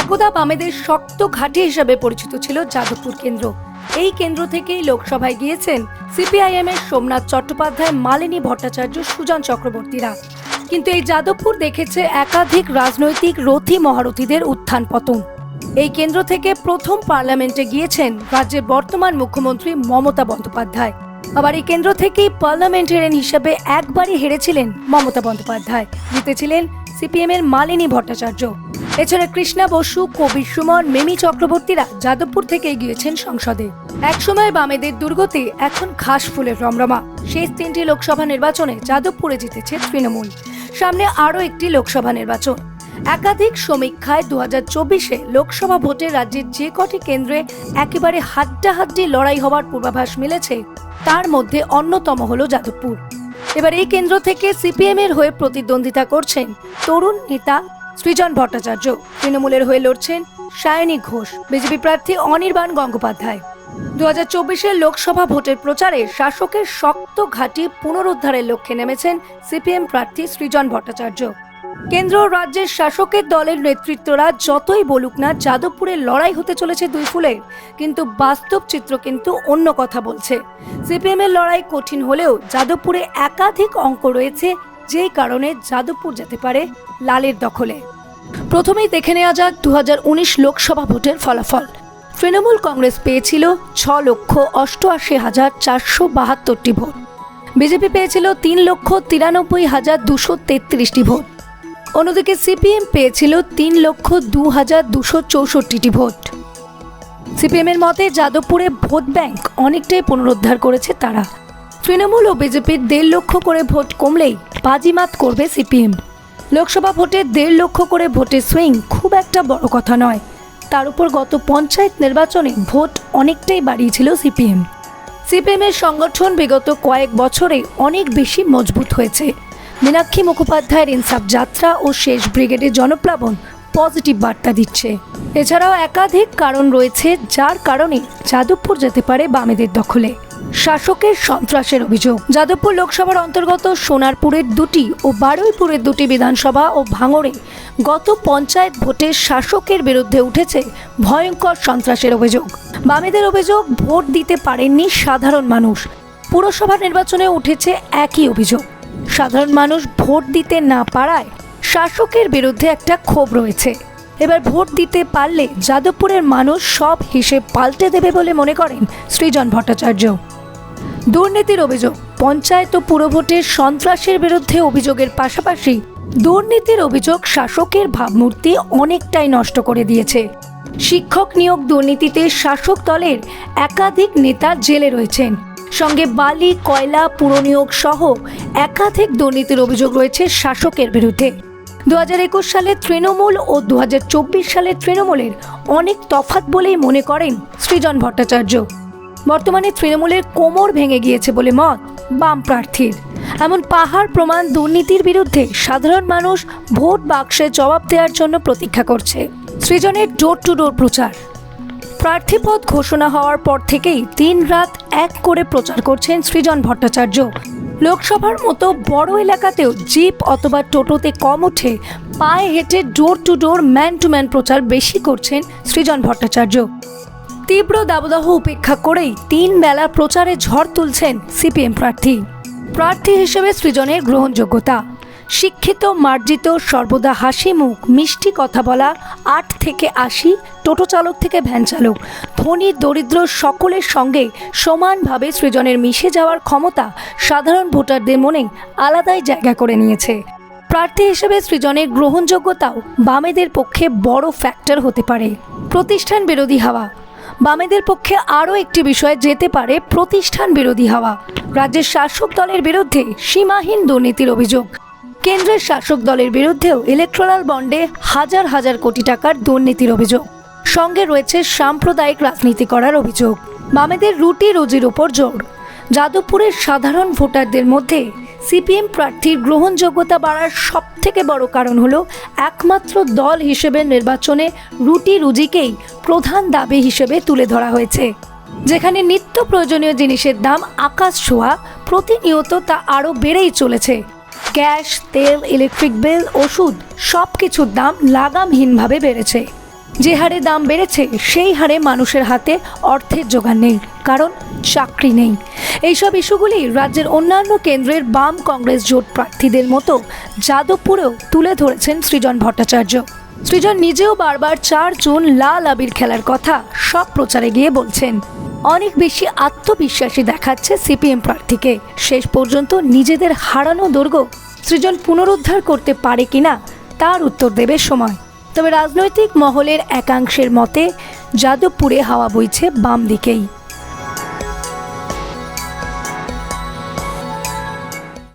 একদা বামেদের শক্ত ঘাঁটি হিসাবে পরিচিত ছিল যাদবপুর কেন্দ্র। এই কেন্দ্র থেকেই লোকসভায় গিয়েছেন সিপিআইএম এর সোমনাথ চট্টোপাধ্যায়, মালিনী ভট্টাচার্য, সুজন চক্রবর্তীরা। কিন্তু এই যাদবপুর দেখেছে একাধিক রাজনৈতিক রথী মহারথীদের উত্থান পতন। এই কেন্দ্র থেকে প্রথম পার্লামেন্টে গিয়েছেন রাজ্যের বর্তমান মুখ্যমন্ত্রী মমতা বন্দ্যোপাধ্যায়। আবার এই কেন্দ্র থেকেই পার্লামেন্টারিয়ান হিসেবে একবারই হেরেছিলেন মমতা বন্দ্যোপাধ্যায়। জিতেছিলেন সিপিএম এর মালিনী ভট্টাচার্য। এছাড়া কৃষ্ণা বসু কবির সুমন, মেমি চক্রবর্তীরা যাদবপুর থেকে গিয়েছেন সংসদে। একসময় বামেদের দুর্গতি, এখন ঘাস ফুলের রমরমা। শেষ তিনটি লোকসভা নির্বাচনে যাদবপুরে জিতেছে তৃণমূল। সামনে আরও একটি লোকসভা নির্বাচন। একাধিক সমীক্ষায় দু হাজার চব্বিশে লোকসভা ভোটে রাজ্যের যে কটি কেন্দ্রে একেবারে হাড্ডাহাড্ডি লড়াই হওয়ার পূর্বাভাস মিলেছে, তার মধ্যে অন্যতম হল যাদবপুর। এবার এই কেন্দ্র থেকে সিপিএম এর হয়ে প্রতিদ্বন্দ্বিতা করছেন তরুণ নেতা সৃজন ভট্টাচার্য। তৃণমূলের হয়ে লড়ছেন সায়নী ঘোষ, বিজেপি প্রার্থী অনির্বাণ গঙ্গোপাধ্যায়। দু হাজার চব্বিশের লোকসভা ভোটের প্রচারে শাসকের শক্ত ঘাঁটি পুনরুদ্ধারের লক্ষ্যে নেমেছেন সিপিএম প্রার্থী সৃজন ভট্টাচার্য। কেন্দ্র রাজ্যের শাসকের দলের নেতৃত্বরা যতই বলুক না যাদবপুরের লড়াই হতে চলেছে দুই ফুলের। কিন্তু বাস্তব চিত্র কিন্তু অন্য কথা বলছে। সিপিএম এর লড়াই কঠিন হলেও যাদবপুরে একাধিক অঙ্ক রয়েছে, যেই কারণে যাদবপুর যেতে পারে লালের দখলে। প্রথমেই দেখে নেওয়া যাক দু হাজার উনিশ লোকসভা ভোটের ফলাফল। তৃণমূল কংগ্রেস পেয়েছিল ছ লক্ষ অষ্টআশি হাজার চারশো বাহাত্তরটি ভোট। বিজেপি পেয়েছিল তিন লক্ষ তিরানব্বই হাজার দুশো তেত্রিশটি ভোট। অন্যদিকে সিপিএম পেয়েছিল তিন লক্ষ দু হাজার দুশো চৌষট্টিটি ভোট। সিপিএমের মতে যাদবপুরে ভোট ব্যাংক অনেকটাই পুনরুদ্ধার করেছে তারা। তৃণমূল ও বিজেপির দেড় লক্ষ করে ভোট কমলেই বাজিমাত করবে সিপিএম। লোকসভা ভোটে দেড় লক্ষ করে ভোটের সুইং খুব একটা বড় কথা নয়। তার উপর গত পঞ্চায়েত নির্বাচনে ভোট অনেকটাই বাড়িয়েছিল সিপিএম। সিপিএমের সংগঠন বিগত কয়েক বছরে অনেক বেশি মজবুত হয়েছে। মীনাক্ষী মুখোপাধ্যায়ের ইনসাফ যাত্রা ও শেষ ব্রিগেডের জনপ্লাবন পজিটিভ বার্তা দিচ্ছে। এছাড়াও একাধিক কারণ রয়েছে, যার কারণে যাদবপুর যেতে পারে বামেদের দখলে। শাসকের সন্ত্রাসের অভিযোগ। যাদবপুর লোকসভার অন্তর্গত সোনারপুরের দুটি ও বারুইপুরের দুটি বিধানসভা ও ভাঙড়ে গত পঞ্চায়েত ভোটে শাসকের বিরুদ্ধে উঠেছে ভয়ঙ্কর সন্ত্রাসের অভিযোগ। বামেদের অভিযোগ, ভোট দিতে পারেননি সাধারণ মানুষ। পুরসভা নির্বাচনে উঠেছে একই অভিযোগ। সাধারণ মানুষ ভোট দিতে না পারায় শাসকের বিরুদ্ধে একটা ক্ষোভ রয়েছে। এবার ভোট দিতে পারলে যাদবপুরের মানুষ সব হিসেব পাল্টে দেবে বলে মনে করেন সৃজন ভট্টাচার্য। দুর্নীতির অভিযোগ। পঞ্চায়েত ও পুরভোটে সন্ত্রাসের বিরুদ্ধে অভিযোগের পাশাপাশি দুর্নীতির অভিযোগ শাসকের ভাবমূর্তি অনেকটাই নষ্ট করে দিয়েছে। শিক্ষক নিয়োগ দুর্নীতিতে শাসক দলের একাধিক নেতা জেলে রয়েছেন। সঙ্গে বালি, কয়লা পুরনিয়োগ সহ একাধিক দুর্নীতির অভিযোগ রয়েছে শাসকের বিরুদ্ধে। দু হাজার একুশ সালে তৃণমূল ও দু হাজার চব্বিশ সালে তৃণমূলের অনেক তফাৎ বলেই মনে করেন সৃজন ভট্টাচার্য। বর্তমানে তৃণমূলের কোমর ভেঙে গিয়েছে বলে মত বাম প্রার্থীর। এমন পাহাড় প্রমাণ দুর্নীতির বিরুদ্ধে সাধারণ মানুষ ভোট বাক্সে জবাব দেওয়ার জন্য প্রতীক্ষা করছে। সৃজনের ডোর টু ডোর প্রচার। প্রার্থীপদ ঘোষণা হওয়ার পর থেকেই দিন রাত এক করে প্রচার করছেন সৃজন ভট্টাচার্য। লোকসভার মতো বড় এলাকাতেও জিপ অথবা টোটোতে কম উঠে পায়ে হেঁটে door to door man to man প্রচার বেশি করছেন সৃজন ভট্টাচার্য। তীব্র দাবদাহ উপেক্ষা করেই তিন বেলা প্রচারে ঝড় তুলছেন সিপিএম প্রার্থী। প্রার্থী হিসেবে সৃজনের গ্রহণযোগ্যতা। শিক্ষিত, মার্জিত, সর্বদা হাসি মুখ, মিষ্টি কথা বলা, আট থেকে আশি, টোটো চালক থেকে ভ্যান চালক, ধনী, দরিদ্র সকলের সঙ্গে সমানভাবে সৃজনের মিশে যাওয়ার ক্ষমতা সাধারণ ভোটারদের মনে আলাদাই জায়গা করে নিয়েছে। প্রার্থী হিসেবে সৃজনের গ্রহণযোগ্যতাও বামেদের পক্ষে বড় ফ্যাক্টর হতে পারে। প্রতিষ্ঠান বিরোধী হাওয়া। বামেদের পক্ষে আরও একটি বিষয়ে যেতে পারে প্রতিষ্ঠান বিরোধী হওয়া। রাজ্যের শাসক দলের বিরুদ্ধে সীমাহীন দুর্নীতির অভিযোগ। কেন্দ্রের শাসক দলের বিরুদ্ধেও ইলেকট্রাল বন্ডে হাজার হাজার কোটি টাকার দুর্নীতির অভিযোগ। সঙ্গে রয়েছে সাম্প্রদায়িক রাজনীতি করার অভিযোগ। বামেদের রুটি রুজির উপর জোর। যাদবপুরের সাধারণ ভোটারদের মধ্যে সিপিএম প্রার্থীর গ্রহণযোগ্যতা বাড়ার সব থেকে বড় কারণ হলো একমাত্র দল হিসেবে নির্বাচনে রুটি রুজিকেই প্রধান দাবি হিসেবে তুলে ধরা হয়েছে। যেখানে নিত্য প্রয়োজনীয় জিনিসের দাম আকাশ ছোঁয়া, প্রতিনিয়ত তা আরও বেড়েই চলেছে। গ্যাস, তেল, ইলেকট্রিক বিল, ওষুধ সব কিছুর দাম লাগামহীনভাবে বেড়েছে। যে হারে দাম বেড়েছে, সেই হারে মানুষের হাতে অর্থের যোগান নেই, কারণ চাকরি নেই। এইসব ইস্যুগুলি রাজ্যের অন্যান্য কেন্দ্রের বাম কংগ্রেস জোট প্রার্থীদের মতো যাদবপুরেও তুলে ধরেছেন সৃজন ভট্টাচার্য। সৃজন নিজেও বারবার চার জুন লাল আবির খেলার কথা সব প্রচারে গিয়ে বলছেন, অনেক বেশি আত্মবিশ্বাসী দেখাচ্ছে সিপিএম প্রার্থীকে। শেষ পর্যন্ত নিজেদের হারানো দুর্গ সৃজন পুনরুদ্ধার করতে পারে কিনা, তার উত্তর দেবে সময়। তবে রাজনৈতিক মহলের একাংশের মতে যাদবপুরে হাওয়া বইছে বাম দিকেই